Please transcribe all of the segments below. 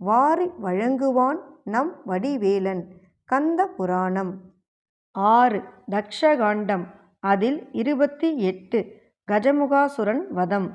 வாரி வழங்குவான் நம் வடிவேலன். கந்த புராணம். ஆறு. தக்ஷகாண்டம். அதில் இருபத்தி எட்டு. கஜமுகாசுரன் வதம்.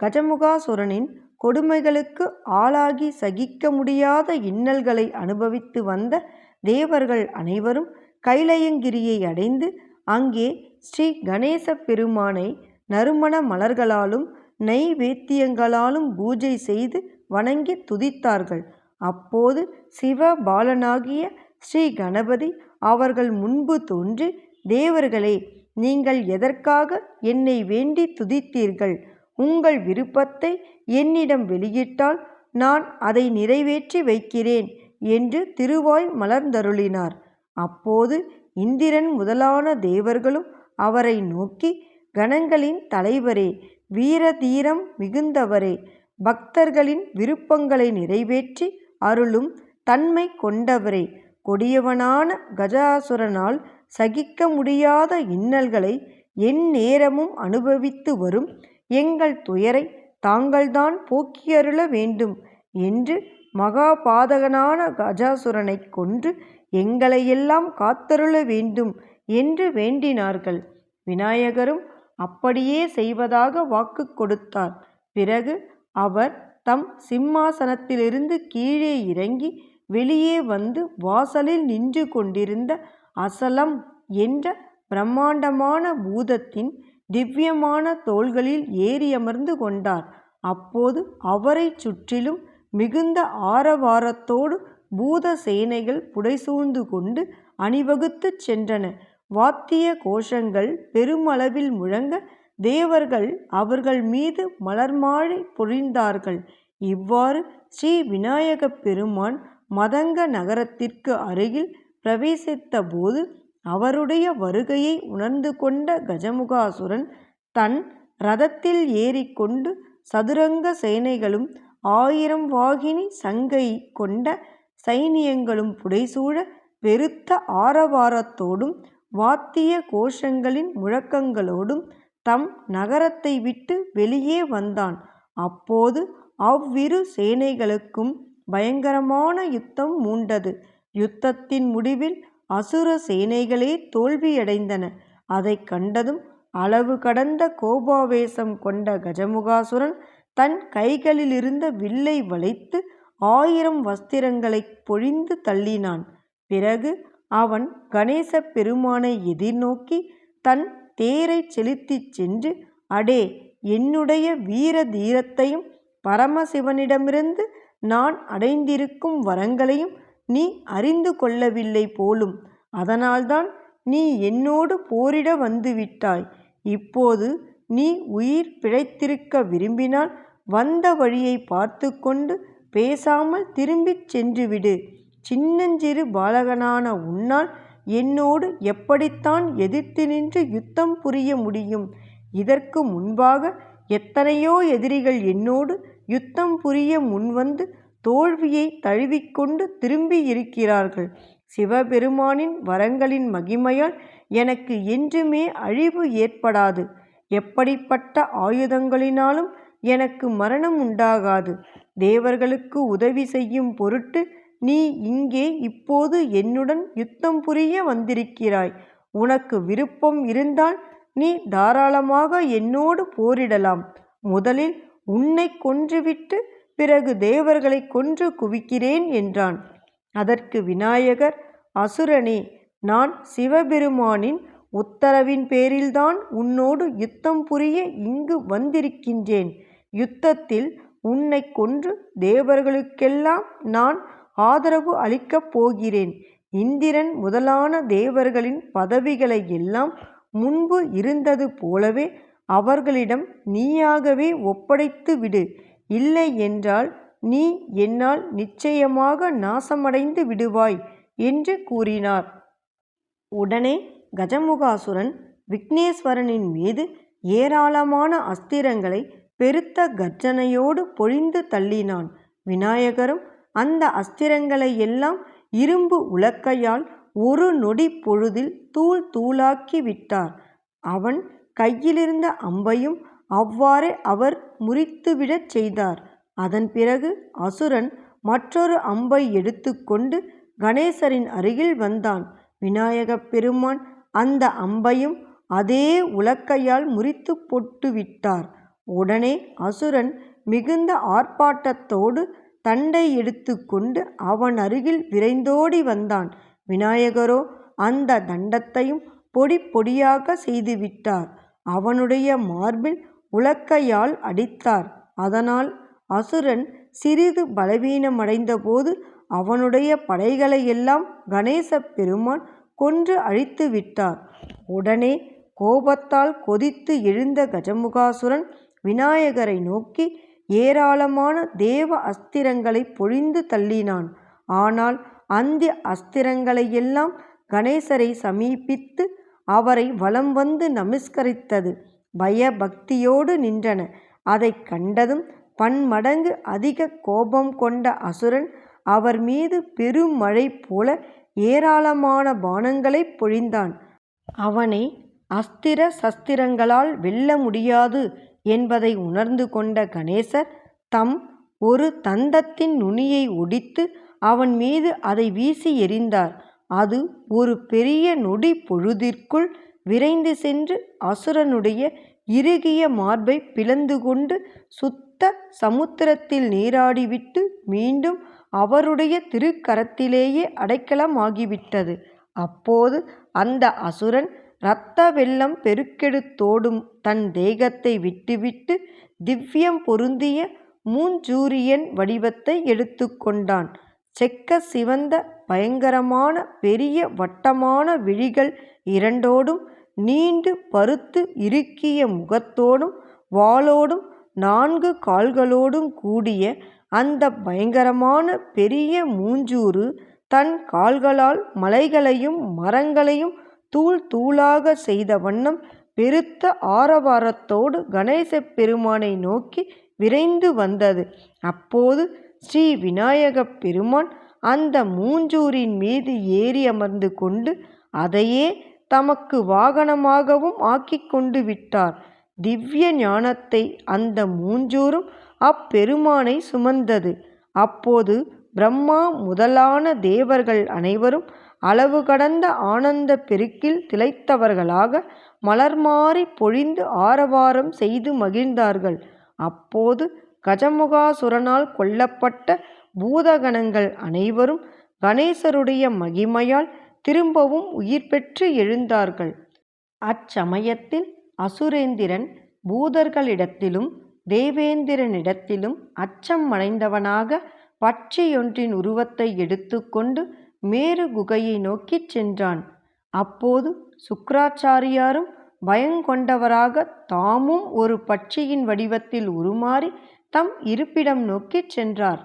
கஜமுகாசுரனின் கொடுமைகளுக்கு ஆளாகி சகிக்க முடியாத இன்னல்களை அனுபவித்து வந்த தேவர்கள் அனைவரும் கைலயங்கிரியை அடைந்து அங்கே ஸ்ரீ கணேச பெருமானை நறுமண மலர்களாலும் நெய்வேத்தியங்களாலும் பூஜை செய்து வணங்கி துதித்தார்கள். அப்போது சிவபாலனாகிய ஸ்ரீ கணபதி அவர்கள் முன்பு தோன்றி தேவர்களே நீங்கள் எதற்காக என்னை வேண்டி துதித்தீர்கள்? உங்கள் விருப்பத்தை என்னிடம் வெளியிட்டால் நான் அதை நிறைவேற்றி வைக்கிறேன் என்று திருவாய் மலர்ந்தருளினார். அப்போது இந்திரன் முதலான தேவர்களும் அவரை நோக்கி கணங்களின் தலைவரே வீரதீரம் மிகுந்தவரே பக்தர்களின் விருப்பங்களை நிறைவேற்றி அருளும் தன்மை கொண்டவரே. கொடியவனான கஜாசுரனால் சகிக்க முடியாத இன்னல்களை எந்நேரமும் அனுபவித்து வரும் எங்கள் துயரை தாங்கள்தான் போக்கியருள வேண்டும் என்று மகாபாதகனான கஜாசுரனைக் கொன்று எங்களையெல்லாம் காத்தருள வேண்டும் என்று வேண்டினார்கள். விநாயகரும் அப்படியே செய்வதாக வாக்கு கொடுத்தார். பிறகு அவர் தம் சிம்மாசனத்திலிருந்து கீழே இறங்கி வெளியே வந்து வாசலில் நின்று கொண்டிருந்த அசலம் என்ற பிரம்மாண்டமான பூதத்தின் திவ்யமான தோள்களில் ஏறியமர்ந்து கொண்டார். அப்போது அவரைச் சுற்றிலும் மிகுந்த ஆரவாரத்தோடு பூத சேனைகள் புடைசூழ்ந்து கொண்டு அணிவகுத்துச் சென்றன. வாத்திய கோஷங்கள் பெருமளவில் முழங்க தேவர்கள் அவர்கள் மீது மலர்மாழை பொழிந்தார்கள். இவ்வாறு ஸ்ரீ விநாயக பெருமான் மதங்க நகரத்திற்கு அருகில் பிரவேசித்தபோது அவருடைய வருகையை உணர்ந்து கொண்ட கஜமுகாசுரன் தன் ரதத்தில் ஏறிக்கொண்டு சதுரங்க சேனைகளும் ஆயிரம் வாகினி சங்கை கொண்ட சைனியங்களும் புடைசூழ பெருத்த ஆரவாரத்தோடும் வாத்திய கோஷங்களின் முழக்கங்களோடும் தம் நகரத்தை விட்டு வெளியே வந்தான். அப்போது அவ்விரு சேனைகளுக்கும் பயங்கரமான யுத்தம் மூண்டது. யுத்தத்தின் முடிவில் அசுர சேனைகளே தோல்வியடைந்தன. அதைக் கண்டதும் அளவு கடந்த கோபாவேசம் கொண்ட கஜமுகாசுரன் தன் கைகளிலிருந்த வில்லை வளைத்து ஆயிரம் வஸ்திரங்களைப் பொழிந்து தள்ளினான். பிறகு அவன் கணேச பெருமானை எதிர்நோக்கி தன் தேரை செலுத்திச் சென்று அடே என்னுடைய வீர தீரத்தையும் பரமசிவனிடமிருந்து நான் அடைந்திருக்கும் வரங்களையும் நீ அறிந்து கொள்ளவில்லை போலும். அதனால்தான் நீ என்னோடு போரிட வந்துவிட்டாய். இப்போது நீ உயிர் பிழைத்திருக்க விரும்பினால் வந்த வழியை பார்த்து கொண்டு பேசாமல் திரும்பிச் சென்றுவிடு சின்னஞ்சிறு பாலகனான உன்னால் என்னோடு எப்படித்தான் எதிர்த்து நின்று யுத்தம் புரிய முடியும்? இதற்கு முன்பாக எத்தனையோ எதிரிகள் என்னோடு யுத்தம் புரிய முன்வந்து தோல்வியை தழுவிக்கொண்டு திரும்பி இருக்கிறார்கள். சிவபெருமானின் வரங்களின் மகிமையால் எனக்கு என்றுமே அழிவு ஏற்படாது. எப்படிப்பட்ட ஆயுதங்களினாலும் எனக்கு மரணம் உண்டாகாது. தேவர்களுக்கு உதவி செய்யும் பொருட்டு நீ இங்கே இப்போது என்னுடன் யுத்தம் புரிய வந்திருக்கிறாய். உனக்கு விருப்பம் இருந்தால் நீ தாராளமாக என்னோடு போரிடலாம். முதலில் உன்னை கொன்றுவிட்டு பிறகு தேவர்களை கொன்று குவிக்கிறேன் என்றான். அதற்கு விநாயகர் அசுரனே நான் சிவபெருமானின் உத்தரவின் பேரில்தான் உன்னோடு யுத்தம் புரிய இங்கு வந்திருக்கின்றேன். யுத்தத்தில் உன்னை கொன்று தேவர்களுக்கெல்லாம் நான் ஆதரவு அளிக்கப் போகிறேன் இந்திரன் முதலான தேவர்களின் பதவிகளை எல்லாம் முன்பு இருந்தது போலவே அவர்களிடம் நீயாகவே ஒப்படைத்து விடு இல்லை என்றால் நீ என்னால் நிச்சயமாக நாசமடைந்து விடுவாய் என்று கூறினார். உடனே கஜமுகாசுரன் விக்னேஸ்வரனின் மீது ஏராளமான அஸ்திரங்களை பெருத்த கர்ஜனையோடு பொழிந்து தள்ளினான். விநாயகரும் அந்த அஸ்திரங்களை எல்லாம் இரும்பு உலக்கையால் ஒரு நொடி பொழுதில் தூள் தூளாக்கி விட்டார். அவன் கையிலிருந்த அம்பையும் அவ்வாறே அவர் முறித்துவிடச் செய்தார். அதன் பிறகு அசுரன் மற்றொரு அம்பை எடுத்துக்கொண்டு கணேசரின் அருகில் வந்தான். விநாயகப் பெருமான் அந்த அம்பையும் அதே உலக்கையால் முறித்து போட்டு விட்டார் உடனே அசுரன் மிகுந்த ஆர்ப்பாட்டத்தோடு தண்டை எடுத்துக்கொண்டு அவன் அருகில் விரைந்தோடி வந்தான். விநாயகரோ அந்த தண்டத்தையும் பொடி பொடியாக செய்துவிட்டார். அவனுடைய மார்பில் உலக்கையால் அடித்தார். அதனால் அசுரன் சிறிது பலவீனமடைந்தபோது அவனுடைய படைகளையெல்லாம் கணேச பெருமான் கொன்று அழித்து விட்டார் உடனே கோபத்தால் கொதித்து எழுந்த கஜமுகாசுரன் விநாயகரை நோக்கி ஏராளமான தேவ அஸ்திரங்களைப் பொழிந்து தள்ளினான். ஆனால் அந்த அஸ்திரங்களையெல்லாம் கணேசரை சமீபித்து அவரை வலம் வந்து நமஸ்கரித்தது பயபக்தியோடு நின்றன. அதை கண்டதும் பன்மடங்கு அதிக கோபம் கொண்ட அசுரன் அவர் மீது பெருமழை போல ஏராளமான பானங்களை பொழிந்தான். அவனை அஸ்திர சஸ்திரங்களால் வெல்ல முடியாது என்பதை உணர்ந்து கொண்ட கணேசர் தம் ஒரு தந்தத்தின் நுனியை ஒடித்து அவன் மீது அதை வீசி எறிந்தார். அது ஒரு பெரிய நொடி பொழுதிற்குள் விரைந்து சென்று அசுரனுடைய இறுகிய மார்பை பிளந்து கொண்டு சுத்த சமுத்திரத்தில் நீராடிவிட்டு மீண்டும் அவருடைய திருக்கரத்திலேயே அடைக்கலமாகிவிட்டது. அப்போது அந்த அசுரன் இரத்த வெள்ளம் பெருக்கெடுத்தோடும் தன் தேகத்தை விட்டுவிட்டு திவ்யம் பொருந்திய மூஞ்சூரியன் வடிவத்தை எடுத்துக்கொண்டான். செக்க சிவந்த பயங்கரமான பெரிய வட்டமான விழிகள் இரண்டோடும் நீண்டு பருத்து இறுக்கிய முகத்தோடும் வாளோடும் நான்கு கால்களோடும் கூடிய அந்த பயங்கரமான பெரிய மூஞ்சூறு தன் கால்களால் மலைகளையும் மரங்களையும் தூள் தூளாகச் செய்த வண்ணம் பெருத்த ஆரவாரத்தோடு கணேசப் பெருமானை நோக்கி விரைந்து வந்தது. அப்போது ஸ்ரீ விநாயக பெருமான் அந்த மூஞ்சூரின் மீது ஏறி அமர்ந்து கொண்டு அதையே தமக்கு வாகனமாகவும் ஆக்கி கொண்டு விட்டார். திவ்ய ஞானத்தை அந்த மூஞ்சூரும் அப்பெருமானை சுமந்தது. அப்போது பிரம்மா முதலான தேவர்கள் அனைவரும் அளவு கடந்த ஆனந்த பெருக்கில் திளைத்தவர்களாக மலர்மாறி பொழிந்து ஆரவாரம் செய்து மகிழ்ந்தார்கள். அப்போது கஜமுகாசுரனால் கொல்லப்பட்ட பூதகணங்கள் அனைவரும் கணேசருடைய மகிமையால் திரும்பவும் உயிர் பெற்று எழுந்தார்கள். அச்சமயத்தில் அசுரேந்திரன் பூதர்களிடத்திலும் தேவேந்திரனிடத்திலும் அச்சம் அடைந்தவனாக பட்சியொன்றின் உருவத்தை எடுத்துக்கொண்டு மேரு குகையை நோக்கிச் சென்றான். அப்போது சுக்ராச்சாரியாரும் பயங்கொண்டவராக தாமும் ஒரு பட்சியின் வடிவத்தில் உருமாறி தம் இருப்பிடம் நோக்கிச் சென்றார்.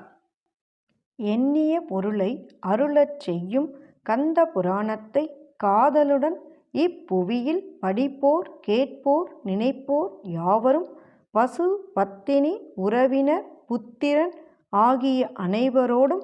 எண்ணிய பொருளை அருளச் செய்யும் கந்த புராணத்தை காதலுடன் இப்புவியில் படிப்போர் கேட்போர் நினைப்போர் யாவரும் பசு பத்தினி உறவினர் புத்திரன் ஆகிய அனைவரோடும்